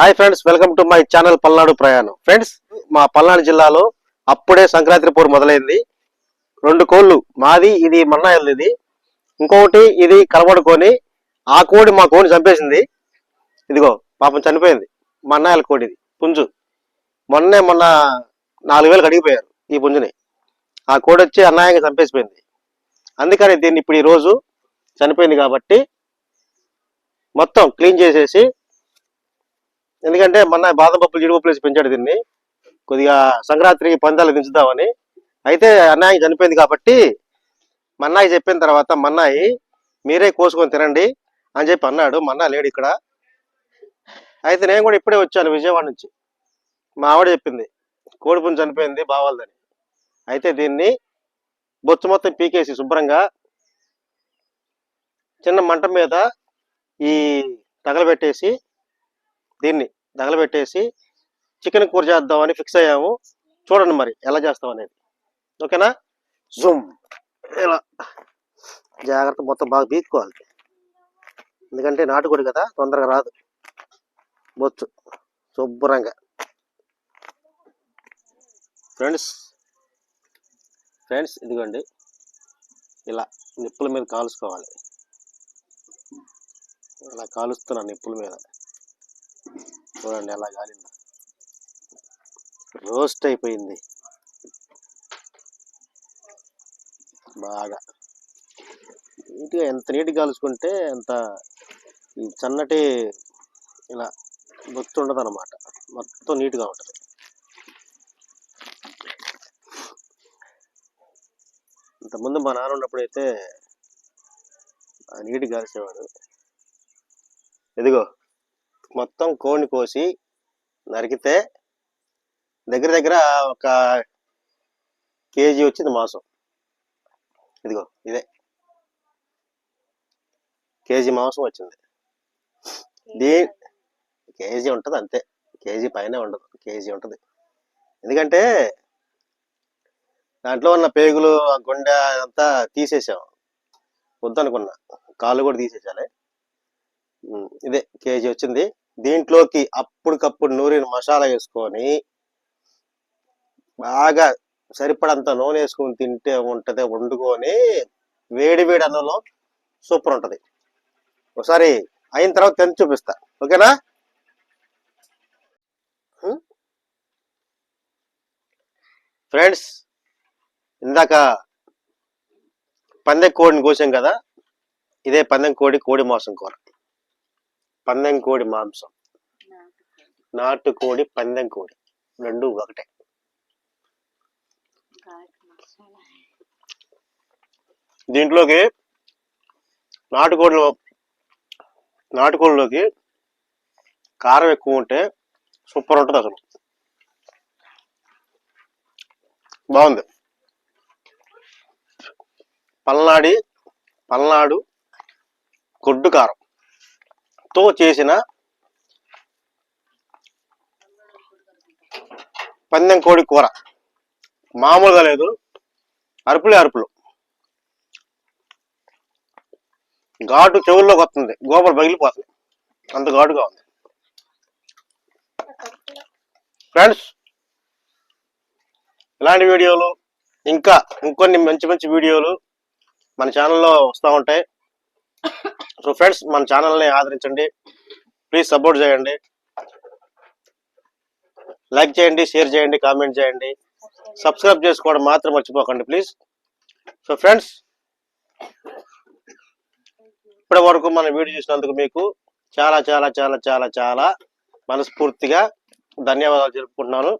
Hi friends welcome to my channel Palnadu ప్రయాణం. Friends మా పల్నాడు జిల్లాలో అప్పుడే సంక్రాంతి పోరు మొదలైంది. రెండు కోళ్ళు మాది ఇది మన్నాయలది ఇది. ఇంకొకటి ఇది కలబడుకొని ఆ కోడి మా కోడిని చంపేసింది. ఇదిగో పాపం చనిపోయింది. మన్నాయల కోడి ఇది పుంజు. మొన్నే మొన్న నాలుగు వేలకు అడిగిపోయారు ఈ పుంజుని. ఆ కోడి వచ్చి అన్యాయంగా చంపేసిపోయింది. అందుకని దీన్ని ఇప్పుడు ఈ రోజు చనిపోయింది కాబట్టి మొత్తం క్లీన్ చేసేసి ఎందుకంటే మొన్న బాదం పప్పులు జీడిపప్పులు వేసి పెంచాడు దీన్ని. కొద్దిగా సంక్రాంతికి పందాలు దించుదామని. అయితే అన్నాయి చనిపోయింది కాబట్టి మన్నాయి చెప్పిన తర్వాత మన్నాయి మీరే కోసుకొని తినండి అని చెప్పి అన్నాడు. మన్నా లేడు ఇక్కడ. అయితే నేను కూడా ఇప్పుడే వచ్చాను విజయవాడ నుంచి. మా ఆవిడ చెప్పింది కోడిపుని చనిపోయింది బావాలదని. అయితే దీన్ని బొచ్చు మొత్తం పీకేసి శుభ్రంగా చిన్న మంట మీద ఈ తగలబెట్టేసి దీన్ని తగలబెట్టేసి చికెన్ కూర చేద్దామని ఫిక్స్ అయ్యాము. చూడండి మరి ఎలా చేస్తాం అనేది. ఓకేనా? జూమ్. ఇలా. జాగ్రత్త మొత్తం బాగా బీక్కోవాలి ఎందుకంటే నాటుకోడి కదా తొందరగా రాదు. బొచ్చు. శుభ్రంగా. ఫ్రెండ్స్ ఫ్రెండ్స్ ఇదిగోండి. ఇలా నిప్పుల మీద కాలుసుకోవాలి. అలా కాలుస్తున్నాను నిప్పుల మీద. చూడండి ఎలా కాలిందో. రోస్ట్ అయిపోయింది. బాగా. నీట్గా ఎంత నీట్గా కాల్చుకుంటే అంత ఈ సన్నటి ఇలా బొత్తు అనమాట మొత్తం నీట్గా ఉంటుంది. ఇంతకుముందు మా నాన్న ఉన్నప్పుడైతే ఆ నీట్గా కాల్చేవాడు ఎదుగో మొత్తం కోడిని కోసి నరికితే దగ్గర దగ్గర ఒక కేజీ వచ్చింది మాంసం. ఇదిగో ఇదే. కేజీ మాంసం వచ్చింది. దీ కేజీ ఉంటుంది అంతే. కేజీ పైన ఉండదు. కేజీ ఉంటుంది. ఎందుకంటే దాంట్లో ఉన్న పేగులు ఆ గుండె అంతా తీసేసాం. వద్దనుకున్నా. కాళ్ళు కూడా తీసేసాలే. ఇదే కేజీ వచ్చింది. దీంట్లోకి అప్పటికప్పుడు నూరిన మసాలా వేసుకొని బాగా సరిపడంత నూనె వేసుకొని తింటే ఉంటుంది వండుకొని వేడి వేడి అన్నంలో సూపర్ ఉంటుంది. ఒకసారి అయిన తర్వాత తిని చూపిస్తా. ఓకేనా? ఫ్రెండ్స్ ఇందాక పందెం కోడిని కోసాం కదా ఇదే పందెం కోడి కోడి మాంసం కూర. పందెం కోడి మాంసం. నాటుకోడి పందెం కోడి రెండు ఒకటే. దీంట్లోకి నాటుకోడిలో నాటుకోడిలోకి కారం ఎక్కువ ఉంటే సూపర్ ఉంటుంది అసలు. బాగుంది. పల్నాడి పల్నాడు గొడ్డు కారం. తో చేసిన పందెం కోడి కూర. మామూలుగా లేదు. అరుపులే అరుపులు. ఘాటు చెవుల్లోకి వస్తుంది. గోపలు పగిలిపోతుంది అంత ఘాటుగా ఉంది. ఫ్రెండ్స్ ఇలాంటి వీడియోలు ఇంకా ఇంకొన్ని మంచి మంచి వీడియోలు మన ఛానల్లో వస్తూ ఉంటాయి. సో ఫ్రెండ్స్ మన ఛానల్ని ఆదరించండి. ప్లీజ్ సపోర్ట్ చేయండి. లైక్ చేయండి షేర్ చేయండి కామెంట్ చేయండి. సబ్స్క్రైబ్ చేసుకోవడం మాత్రం మర్చిపోకండి ప్లీజ్ సో ఫ్రెండ్స్ ఇప్పటి వరకు మన వీడియో చూసినందుకు మీకు చాలా చాలా చాలా చాలా చాలా మనస్ఫూర్తిగా ధన్యవాదాలు జరుపుకుంటున్నాను